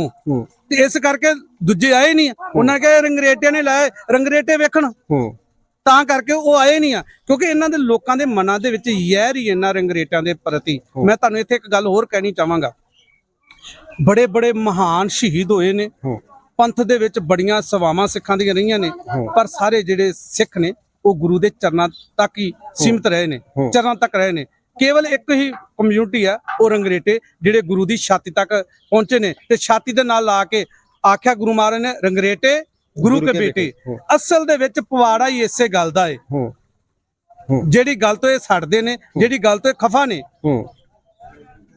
ਤੇ ਇਸ ਕਰਕੇ ਦੂਜੇ ਆਏ ਨਹੀਂ ਉਹਨਾਂ ਕਹੇ ਰੰਗਰੇਟੇ ਨੇ ਲਾਏ ਰੰਗਰੇਟੇ ਵੇਖਣ। ਤਾਂ ਕਰਕੇ ਉਹ ਆਏ ਨਹੀਂ ਆ। ਕਿਉਂਕਿ ਇਹਨਾਂ ਦੇ ਲੋਕਾਂ ਦੇ ਮਨਾਂ ਦੇ ਵਿੱਚ ਯਹਿਰ ਹੀ ਇਹਨਾਂ ਰੰਗਰੇਟਾਂ ਦੇ ਪ੍ਰਤੀ। ਮੈਂ ਤੁਹਾਨੂੰ ਇੱਥੇ ਇੱਕ ਗੱਲ ਹੋਰ ਕਹਿਣੀ ਚਾਹਾਂਗਾ। ਬੜੇ ਬੜੇ ਮਹਾਨ ਸ਼ਹੀਦ ਹੋਏ ਨੇ। ਪੰਥ ਦੇ ਵਿੱਚ ਬੜੀਆਂ ਸਵਾਵਾਂ ਸਿੱਖਾਂ ਦੀਆਂ ਰਹੀਆਂ ਨੇ। ਪਰ ਸਾਰੇ ਜਿਹੜੇ ਸਿੱਖ ਨੇ ਉਹ ਗੁਰੂ ਦੇ ਚਰਨਾਂ ਤੱਕ ਹੀ ਸੀਮਿਤ ਰਹੇ ਨੇ। ਚਰਨਾਂ ਤੱਕ ਰਹੇ ਨੇ। ਕੇਵਲ ਇੱਕ ਹੀ ਕਮਿਊਨਿਟੀ ਆ ਉਹ ਰੰਗਰੇਟੇ ਜਿਹੜੇ ਗੁਰੂ ਦੀ ਛਾਤੀ ਤੱਕ ਪਹੁੰਚੇ ਨੇ। ਤੇ ਛਾਤੀ ਦੇ ਨਾਲ ਲਾ ਕੇ ਆਖਿਆ ਗੁਰੂ ਮਹਾਰਾਜ ਨੇ ਰੰਗਰੇਟੇ ਗੁਰੂ ਕੇ ਬੇਟੇ। ਅਸਲ ਦੇ ਵਿੱਚ ਪਵਾੜਾ ਹੀ ਇਸੇ ਗੱਲ ਦਾ ਏ। ਜਿਹੜੀ ਗੱਲ ਤੋਂ ਇਹ ਛੱਡਦੇ ਨੇ ਜਿਹੜੀ ਗੱਲ ਤੋਂ ਇਹ ਖਫਾ ਨੇ।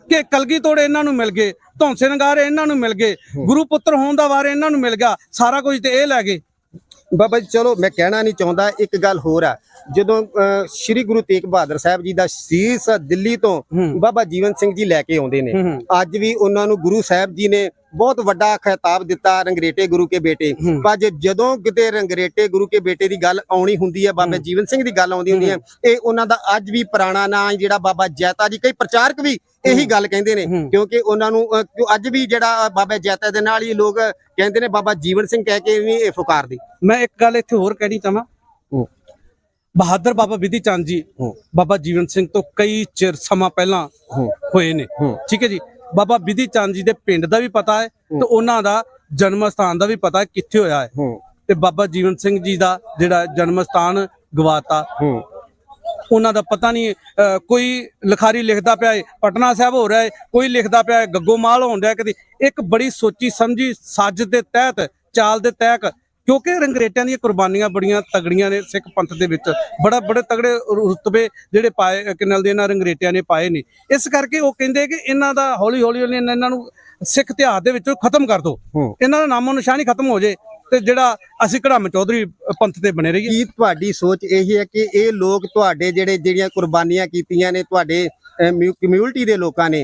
ਕਿ ਕਲਗੀ ਤੋੜੇ ਇਹਨਾਂ ਨੂੰ ਮਿਲ ਗਏ ਧੌਂਸੇ ਨਗਾਰ ਇਹਨਾਂ ਨੂੰ ਮਿਲ ਗਏ ਗੁਰੂ ਪੁੱਤਰ ਹੋਣ ਦਾ ਵਾਰ ਇਹਨਾਂ ਨੂੰ ਮਿਲ ਗਿਆ ਸਾਰਾ ਕੁਝ ਤੇ ਇਹ ਲੈ ਗਏ। ਬਾਬਾ ਜੀ ਚਲੋ ਮੈਂ ਕਹਿਣਾ ਨਹੀਂ ਚਾਹੁੰਦਾ ਇੱਕ ਗੱਲ ਹੋਰ ਆ ਜਦੋਂ ਸ੍ਰੀ ਗੁਰੂ ਤੇਗ ਬਹਾਦਰ ਸਾਹਿਬ ਜੀ ਦਾ ਸੀਸ ਦਿੱਲੀ ਤੋਂ। ਬਾਬਾ ਜੀਵਨ ਸਿੰਘ ਜੀ ਲੈ ਕੇ ਆਉਂਦੇ ਨੇ। ਅੱਜ ਵੀ ਉਹਨਾਂ ਨੂੰ ਗੁਰੂ ਸਾਹਿਬ ਜੀ ਨੇ ਬਹੁਤ ਵੱਡਾ ਖਿਤਾਬ ਦਿੱਤਾ ਰੰਗਰੇਟੇ ਗੁਰੂ ਕੇ ਬੇਟੇ। ਪਰ ਜਦੋਂ ਕਿਤੇ ਰੰਗਰੇਟੇ ਗੁਰੂ ਕੇ ਬੇਟੇ ਦੀ ਗੱਲ ਆਉਣੀ ਹੁੰਦੀ ਹੈ ਬਾਬਾ ਜੀਵਨ ਸਿੰਘ ਦੀ ਗੱਲ ਆਉਂਦੀ ਹੁੰਦੀ ਹੈ ਇਹ ਉਹਨਾਂ ਦਾ ਅੱਜ ਵੀ ਪੁਰਾਣਾ ਨਾਂ ਜਿਹੜਾ ਬਾਬਾ ਜੈਤਾ ਜੀ ਕਈ ਪ੍ਰਚਾਰਕ ਵੀ ਇਹੀ ਗੱਲ ਕਹਿੰਦੇ ਨੇ। ਕਿਉਂਕਿ ਉਹਨਾਂ ਨੂੰ ਅੱਜ ਵੀ ਜਿਹੜਾ ਬਾਬਾ ਜੈਤਾ ਦੇ ਨਾਲ ਹੀ ਲੋਕ ਕਹਿੰਦੇ ਨੇ ਬਾਬਾ ਜੀਵਨ ਸਿੰਘ ਕਹਿ ਕੇ ਵੀ ਇਹ ਫੁਕਾਰਦੇ ਮੈਂ ਇੱਕ ਗੱਲ ਇੱਥੇ ਹੋਰ ਕਹਿਣੀ ਚਾਹਾਂ। ਬਹਾਦਰ ਬਾਬਾ ਵਿਧੀ ਚੰਦ ਜੀ। ਬਾਬਾ ਜੀਵਨ ਸਿੰਘ ਤੋਂ ਕਈ ਚਿਰ ਸਮਾਂ ਪਹਿਲਾਂ। ਹੋਏ ਨੇ। ਠੀਕ ਹੈ ਜੀ ਬਾਬਾ ਵਿਧੀ ਚੰਦ ਜੀ ਦੇ ਪਿੰਡ ਦਾ ਵੀ ਪਤਾ ਹੈ ਤੇ ਉਹਨਾਂ ਦਾ ਜਨਮ ਸਥਾਨ ਦਾ ਵੀ ਪਤਾ ਹੈ ਕਿੱਥੇ ਹੋਇਆ ਹੈ। ਤੇ ਬਾਬਾ ਜੀਵਨ ਸਿੰਘ ਜੀ ਦਾ ਜਿਹੜਾ ਜਨਮ ਸਥਾਨ ਗਵਾਤਾ। ਉਹਨਾਂ ਦਾ ਪਤਾ ਨਹੀਂ ਕੋਈ ਲਿਖਾਰੀ ਲਿਖਦਾ ਪਿਆ ਹੈ ਪਟਨਾ ਸਾਹਿਬ ਹੋ ਰਿਹਾ ਹੈ ਕੋਈ ਲਿਖਦਾ ਪਿਆ ਹੈ ਗੱਗੋਮਾਲ ਹੋਣ ਰਿਹਾ ਕਦੀ। ਇੱਕ ਬੜੀ ਸੋਚੀ ਸਮਝੀ ਸੱਜ ਦੇ ਤਹਿਤ ਚਾਲ ਦੇ ਤਹਿਤ ਕਿਉਂਕਿ ਰੰਗਰੇਟਿਆਂ ਦੀਆਂ ਕੁਰਬਾਨੀਆਂ ਬੜੀਆਂ ਤਗੜੀਆਂ ਨੇ ਸਿੱਖ ਪੰਥ ਦੇ ਵਿੱਚ। ਬੜਾ ਬੜੇ ਤਗੜੇ ਰੁਤਬੇ ਜਿਹੜੇ ਪਾਏ ਕਿਨਲ ਦੇ ਇਹਨਾਂ ਰੰਗਰੇਟਿਆਂ ਨੇ ਪਾਏ ਨੇ। ਇਸ ਕਰਕੇ ਉਹ ਕਹਿੰਦੇ ਕਿ ਇਹਨਾਂ ਦਾ ਹੌਲੀ ਹੌਲੀ ਹੌਲੀ ਇਹਨਾਂ ਨੂੰ ਸਿੱਖ ਇਤਿਹਾਸ ਦੇ ਵਿੱਚੋਂ ਖਤਮ ਕਰ ਦਿਓ ਇਹਨਾਂ ਦਾ ਨਾਮੋ ਨਿਸ਼ਾਨ ਹੀ ਖਤਮ ਹੋ ਜੇ ਤੇ ਜਿਹੜਾ ਅਸੀਂ ਕੜਾਮ ਚੌਧਰੀ ਪੰਥ ਤੇ ਬਣੇ ਰਹੀਏ। ਕੀ ਤੁਹਾਡੀ ਸੋਚ ਇਹ ਹੈ ਕਿ ਇਹ ਲੋਕ ਤੁਹਾਡੇ ਜਿਹੜੇ ਜਿਹੜੀਆਂ ਕੁਰਬਾਨੀਆਂ ਕੀਤੀਆਂ ਨੇ ਤੁਹਾਡੇ ਕਮਿਊਨਿਟੀ ਦੇ ਲੋਕਾਂ ਨੇ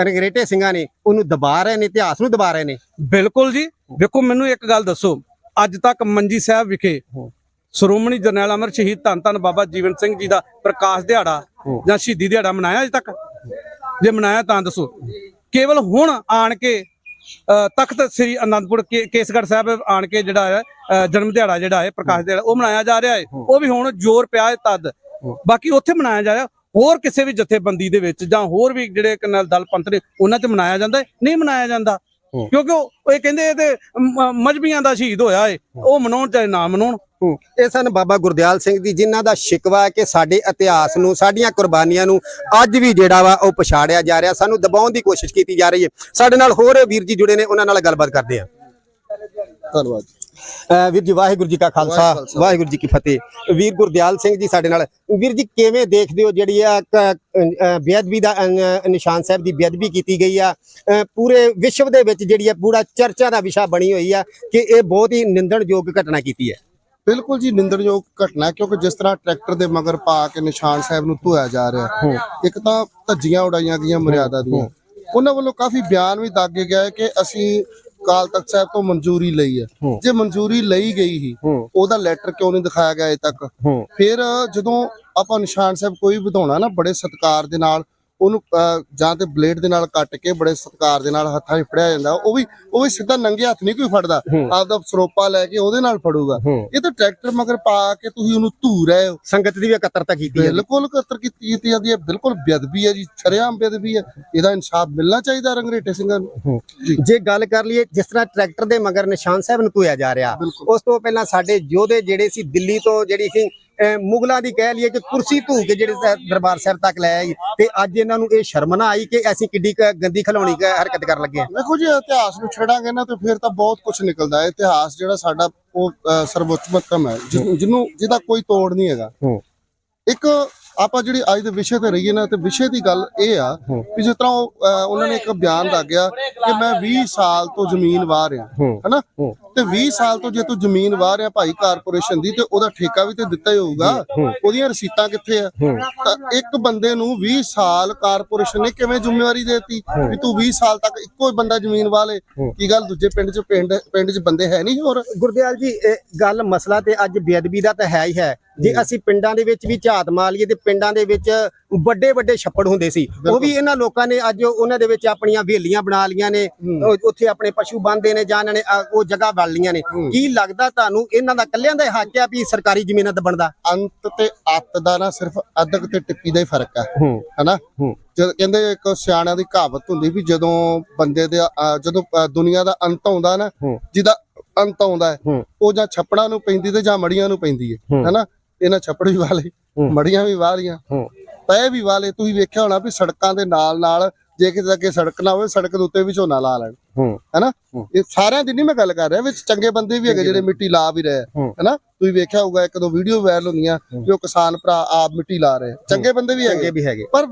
ਰੰਗਰੇਟੇ ਸਿੰਘਾਂ ਨੇ ਉਹਨੂੰ ਦਬਾ ਰਹੇ ਨੇ ਇਤਿਹਾਸ ਨੂੰ ਦਬਾ ਰਹੇ ਨੇ? ਬਿਲਕੁਲ ਜੀ। ਵੇਖੋ ਮੈਨੂੰ ਇੱਕ ਗੱਲ ਦੱਸੋ। ਅੱਜ ਤੱਕ ਮੰਜੀ ਸਾਹਿਬ ਵਿਖੇ ਸ਼੍ਰੋਮਣੀ ਜਰਨੈਲ ਅਮਰ ਸ਼ਹੀਦ ਧੰਨ ਧੰਨ ਬਾਬਾ ਜੀਵਨ ਸਿੰਘ ਜੀ ਦਾ ਪ੍ਰਕਾਸ਼ ਦਿਹਾੜਾ। ਜਾਂ ਸ਼ਹੀਦੀ ਦਿਹਾੜਾ ਮਨਾਇਆ ਅਜੇ ਤੱਕ? ਜੇ ਮਨਾਇਆ ਤਾਂ ਦੱਸੋ। ਕੇਵਲ ਹੁਣ ਆਣ ਕੇ ਤਖਤ ਸ੍ਰੀ ਅਨੰਦਪੁਰ ਕੇ- ਕੇਸਗੜ੍ਹ ਸਾਹਿਬ ਆਣ ਕੇ ਜਿਹੜਾ ਹੈ ਜਨਮ ਦਿਹਾੜਾ ਜਿਹੜਾ ਹੈ ਪ੍ਰਕਾਸ਼ ਦਿਹਾੜਾ ਉਹ ਮਨਾਇਆ ਜਾ ਰਿਹਾ ਹੈ। ਉਹ ਵੀ ਹੁਣ ਜ਼ੋਰ ਪਿਆ ਹੈ ਤਦ। ਬਾਕੀ ਉੱਥੇ ਮਨਾਇਆ ਜਾ ਰਿਹਾ। ਹੋਰ ਕਿਸੇ ਵੀ ਜਥੇਬੰਦੀ ਦੇ ਵਿੱਚ ਜਾਂ ਹੋਰ ਵੀ ਜਿਹੜੇ ਕਨਲ ਦਲ ਪੰਥ ਨੇ ਉਹਨਾਂ 'ਚ ਮਨਾਇਆ ਜਾਂਦਾ? ਨਹੀਂ ਮਨਾਇਆ ਜਾਂਦਾ। ਕਿਉਂਕਿ ਉਹ ਇਹ ਕਹਿੰਦੇ ਇਹ ਤੇ ਮ- ਮਜ਼੍ਹਬੀਆਂ ਦਾ ਸ਼ਹੀਦ ਹੋਇਆ ਏ। ਉਹ ਮਨਾਉਣ ਚਾਹੇ ਨਾ ਮਨਾਉਣ। ਇਹ ਸਨ ਬਾਬਾ ਗੁਰਦਿਆਲ ਸਿੰਘ ਜੀ ਜਿਨ੍ਹਾਂ ਦਾ ਸ਼ਿਕਵਾ ਹੈ ਕਿ ਸਾਡੇ ਇਤਿਹਾਸ ਨੂੰ ਸਾਡੀਆਂ ਕੁਰਬਾਨੀਆਂ ਨੂੰ ਅੱਜ ਵੀ ਜਿਹੜਾ ਵਾ ਉਹ ਪਛਾੜਿਆ ਜਾ ਰਿਹਾ। ਸਾਨੂੰ ਦਬਾਉਣ ਦੀ ਕੋਸ਼ਿਸ਼ ਕੀਤੀ ਜਾ ਰਹੀ ਹੈ। ਸਾਡੇ ਨਾਲ ਹੋਰ ਵੀਰ ਜੀ ਜੁੜੇ ਨੇ ਉਹਨਾਂ ਨਾਲ ਗੱਲਬਾਤ ਕਰਦੇ ਆ ਧੰਨਵਾਦ ਵੀਰ ਜੀ ਵਾਹਿਗੁਰੂ ਜੀ ਕਾ ਖਾਲਸਾ ਵਾਹਿਗੁਰੂ ਜੀ ਕੀ ਫਤਿਹ। ਵੀਰ ਗੁਰਦਿਆਲ ਸਿੰਘ ਜੀ ਸਾਡੇ ਨਾਲ। ਵੀਰ ਜੀ ਕਿਵੇਂ ਦੇਖਦੇ ਹੋ ਜਿਹੜੀ ਆ ਬੇਅਦਬੀ ਦਾ ਨਿਸ਼ਾਨ ਸਾਹਿਬ ਦੀ ਬੇਅਦਬੀ ਕੀਤੀ ਗਈ ਆ? ਪੂਰੇ ਵਿਸ਼ਵ ਦੇ ਵਿੱਚ ਜਿਹੜੀ ਆ ਪੂਰਾ ਚਰਚਾ ਦਾ ਵਿਸ਼ਾ ਬਣੀ ਹੋਈ ਆ ਕਿ ਇਹ ਬਹੁਤ ਹੀ ਨਿੰਦਣਯੋਗ ਘਟਨਾ ਕੀਤੀ ਹੈ। ਬਿਲਕੁਲ ਜੀ ਨਿੰਦਣਯੋਗ ਘਟਨਾ ਕਿਉਂਕਿ ਜਿਸ ਤਰ੍ਹਾਂ ਟਰੈਕਟਰ ਦੇ ਮਗਰ ਪਾ ਕੇ ਨਿਸ਼ਾਨ ਸਾਹਿਬ ਨੂੰ ਧੋਇਆ ਜਾ ਰਿਹਾ ਇੱਕ ਤਾਂ ਧੱਜੀਆਂ ਉਡਾਈਆਂ ਗਈਆਂ ਮਰਿਆਦਾ ਦੀਆਂ। ਉਹਨਾਂ ਵੱਲੋਂ ਕਾਫੀ ਬਿਆਨ ਵੀ ਦਾਗੇ ਗਿਆ ਹੈ ਕਿ ਅਸੀਂ ਕਾਲ ਤਖਤ ਸਾਹਿਬ ਤੋਂ ਮਨਜ਼ੂਰੀ ਲਈ ਹੈ। ਜੇ ਮਨਜ਼ੂਰੀ ਲਈ ਗਈ ਹੀ। ਉਹਦਾ ਲੈਟਰ ਕਿਉਂ ਨਹੀਂ ਦਿਖਾਇਆ ਗਿਆ ਅਜੇ ਤੱਕ? ਫਿਰ ਜਦੋਂ ਆਪਾਂ ਨਿਸ਼ਾਨ ਸਾਹਿਬ ਕੋਈ ਵਧਾਉਣਾ ਨਾ ਬੜੇ ਸਤਿਕਾਰ ਦੇ ਨਾਲ ਉਹਨੂੰ ਜਾਂ ਤੇ ਬਲੇਡ ਦੇ ਨਾਲ ਕੱਟ ਕੇ ਬੜੇ ਸਤਿਕਾਰ ਦੇ ਨਾਲ ਹੱਥਾਂ 'ਚ ਫੜਿਆ ਜਾਂਦਾ। ਉਹ ਵੀ ਉਹ ਵੀ ਸਿੱਧਾ ਨੰਗੇ ਹੱਥ ਨਹੀਂ ਕੋਈ ਫੜਦਾ। ਆਪਦਾ ਸਰੋਪਾ ਲੈ ਕੇ ਉਹਦੇ ਨਾਲ ਫੜੂਗਾ। ਇਹ ਤਾਂ ਟਰੈਕਟਰ ਮਗਰ ਪਾ ਕੇ ਤੁਸੀਂ ਉਹਨੂੰ ਧੂ ਰਹੇ ਹੋ। ਸੰਗਤ ਦੀ ਵੀ ਇਕੱਤਰਤਾ ਕੀਤੀ ਹੈ ਬਿਲਕੁਲ ਕਤਰ ਕੀਤੀ ਕੀਤੀ ਜਾਂਦੀ ਹੈ। ਬਿਲਕੁਲ ਬੇਅਦਬੀ ਹੈ ਜੀ ਸ਼ਰੇਆਮ ਬੇਅਦਬੀ ਹੈ। ਇਹਦਾ ਇਨਸਾਫ ਮਿਲਣਾ ਚਾਹੀਦਾ ਰੰਗਰੇਟੇ ਸਿੰਘਾਂ ਨੂੰ। ਜੀ। ਗੱਲ ਕਰ ਲਈਏ ਜਿਸ ਤਰ੍ਹਾਂ ਟਰੈਕਟਰ ਦੇ ਮਗਰ ਨਿਸ਼ਾਨ ਸਾਹਿਬ ਨੂੰ ਧੋਇਆ ਜਾ ਰਿਹਾ। ਉਸ ਤੋਂ ਪਹਿਲਾਂ ਸਾਡੇ ਯੋਧੇ ਜਿਹੜੇ ਸੀ ਦਿੱਲੀ ਤੋਂ ਜਿਹੜੀ ਸੀ ਮੁਗਲਾਂ ਦੀ ਕਹਿ ਲਈਏ ਕਿ ਕੁਰਸੀ ਧੂ ਕੇ ਜਿਹੜੇ ਦਰਬਾਰ ਸਾਹਿਬ ਤੱਕ ਲੈ ਆਈ ਤੇ ਅੱਜ ਇਹਨਾਂ ਨੂੰ ਇਹ ਸ਼ਰਮ ਨਾ ਆਈ ਕਿ ਅਸੀਂ ਕਿੱਡੀ ਗੰਦੀ ਖਲਾਉਣੀ ਹਰਕਤ ਕਰਨ ਲੱਗੇ ਹਾਂ। ਵੇਖੋ ਜੀ ਇਤਿਹਾਸ ਨੂੰ ਛੇੜਾਂਗੇ ਨਾ ਤੇ ਫਿਰ ਤਾਂ ਬਹੁਤ ਕੁਝ ਨਿਕਲਦਾ ਹੈ। ਇਤਿਹਾਸ ਜਿਹੜਾ ਸਾਡਾ ਉਹ ਮਹੱਤਮ ਹੈ ਜਿਹਨੂੰ ਜਿਹਦਾ ਕੋਈ ਤੋੜ ਨਹੀਂ ਹੈਗਾ। ਇੱਕ ਆਪਾਂ ਜਿਹੜੀ ਅੱਜ ਦੇ ਵਿਸ਼ੇ ਤੇ ਰਹੀਏ ਨਾ ਤੇ ਵਿਸ਼ੇ ਦੀ ਗੱਲ ਇਹ ਆ ਕਿ ਜਿਸ ਤਰ੍ਹਾਂ ਉਹਨਾਂ ਨੇ ਇੱਕ ਬਿਆਨ ਦਾਗਿਆ ਕਿ ਮੈਂ 20 ਸਾਲ ਤੋਂ ਜ਼ਮੀਨ ਵਾਹ ਰਿਹਾ ਹੂੰ। ਹੈਨਾ। ਤੇ 20 ਸਾਲ ਤੋਂ ਜੇ ਤੂੰ ਜ਼ਮੀਨ ਵਾਹ ਰਿਹਾ ਭਾਈ ਕਾਰਪੋਰੇਸ਼ਨ ਦੀ ਤੇ ਉਹਦਾ ਠੇਕਾ ਵੀ ਤੇ ਦਿੱਤਾ ਹੀ ਹੋਊਗਾ। ਉਹਦੀਆਂ ਰਸੀਤਾਂ ਕਿੱਥੇ ਆ? ਤਾਂ ਇੱਕ ਬੰਦੇ ਨੂੰ 20 ਸਾਲ ਕਾਰਪੋਰੇਸ਼ਨ ਨੇ ਕਿਵੇਂ ਜ਼ਿੰਮੇਵਾਰੀ ਦੇਤੀ? ਵੀ ਤੂੰ 20 ਸਾਲ ਤੱਕ ਇੱਕੋ ਹੀ ਬੰਦਾ ਜ਼ਮੀਨ ਵਾਹ ਲੇ। ਕੀ ਗੱਲ ਦੂਜੇ ਪਿੰਡ 'ਚ ਪਿੰਡ ਪਿੰਡ 'ਚ ਬੰਦੇ ਹੈ ਨਹੀਂ ਹੋਰ? ਗੁਰਦਿਆਲ ਜੀ ਇਹ ਗੱਲ ਮਸਲਾ ਤੇ ਅੱਜ ਬੇਅਦਬੀ ਦਾ ਤਾਂ ਹੈ ਹੀ ਹੈ। ਜੇ ਅਸੀਂ ਪਿੰਡਾਂ ਦੇ ਵਿੱਚ ਵੀ ਝਾਤ ਮਾਰ ਲਈਏ ਤੇ ਪਿੰਡਾਂ ਦੇ ਵਿੱਚ ਵੱਡੇ ਵੱਡੇ ਛੱਪੜ ਹੁੰਦੇ ਸੀ। ਉਹ ਵੀ ਇਹਨਾਂ ਲੋਕਾਂ ਨੇ ਅੱਜ ਉਹਨਾਂ ਦੇ ਵਿੱਚ ਆਪਣੀਆਂ ਹਵੇਲੀਆਂ ਬਣਾ ਲੀਆਂ ਨੇ। ਉੱਥੇ ਆਪਣੇ ਪਸ਼ੂ ਬੰਨਦੇ ਨੇ ਜਾਂ ਇਹਨਾਂ ਨੇ ਉਹ ਜਗ੍ਹਾ ਬਣ ਲੀਆਂ ਨੇ। ਕੀ ਲੱਗਦਾ ਤੁਹਾਨੂੰ ਇਹਨਾਂ ਦਾ ਕੱਲਿਆਂ ਦਾ ਹੱਕ ਆ ਵੀ ਸਰਕਾਰੀ ਜ਼ਮੀਨਾਂ ਤੇ ਬਣਦਾ? ਅੰਤ ਤੇ ਅੱਤ ਦਾ ਨਾ ਸਿਰਫ ਅਦਕ ਤੇ ਟਿੱਪੀ ਦਾ ਹੀ ਫ਼ਰਕ ਹੂੰ। ਹਨਾ। ਜਦ ਕਹਿੰਦੇ ਇੱਕ ਸਿਆਣਿਆਂ ਦੀ ਕਹਾਵਤ ਹੁੰਦੀ ਵੀ ਜਦੋਂ ਬੰਦੇ ਦੇ ਜਦੋਂ ਦੁਨੀਆ ਦਾ ਅੰਤ ਆਉਂਦਾ ਨਾ। ਜਿਹਦਾ ਅੰਤ ਆਉਂਦਾ। ਉਹ ਜਾਂ ਛੱਪੜਾਂ ਨੂੰ ਪੈਂਦੀ ਤੇ ਜਾਂ ਮੜੀਆਂ ਨੂੰ ਪੈਂਦੀ ਹੂੰ। ਹਨਾ? ਇਹਨਾਂ ਛੱਪੜ ਵੀ ਵਾਲੇ। ਮੜੀਆਂ ਵੀ ਵਾਲੀਆਂ। ਤੈ ਵੀ ਵਾਲੇ ਤੁਸੀਂ ਵੇਖਿਆ ਹੋਣਾ ਵੀ ਸੜਕਾਂ ਦੇ ਨਾਲ ਨਾਲ ਜੇ ਕਿਤੇ ਅੱਗੇ ਸੜਕ ਨਾ ਹੋਵੇ ਸੜਕ ਦੇ ਉੱਤੇ ਵੀ ਝੋਨਾ ਲਾ ਲੈਣ। ਹੈਨਾ। ਇਹ ਸਾਰਿਆਂ ਦੀ ਨਹੀਂ ਮੈਂ ਗੱਲ ਕਰ ਰਿਹਾ ਵਿੱਚ ਚੰਗੇ ਬੰਦੇ ਵੀ ਹੈਗੇ ਜਿਹੜੇ ਮਿੱਟੀ ਲਾ ਵੀ ਰਹੇ। ਹੈਨਾ? ਤੁਸੀਂ ਵੇਖਿਆ ਹੋਊਗਾ ਇੱਕ ਦੋ ਵੀਡੀਓ ਵਾਇਰਲ ਹੁੰਦੀਆਂ ਵੀ ਉਹ ਕਿਸਾਨ ਭਰਾ ਆਪ ਮਿੱਟੀ ਲਾ ਰਹੇ। ਚੰਗੇ ਬੰਦੇ ਵੀ ਹੈਗੇ। ਪਰ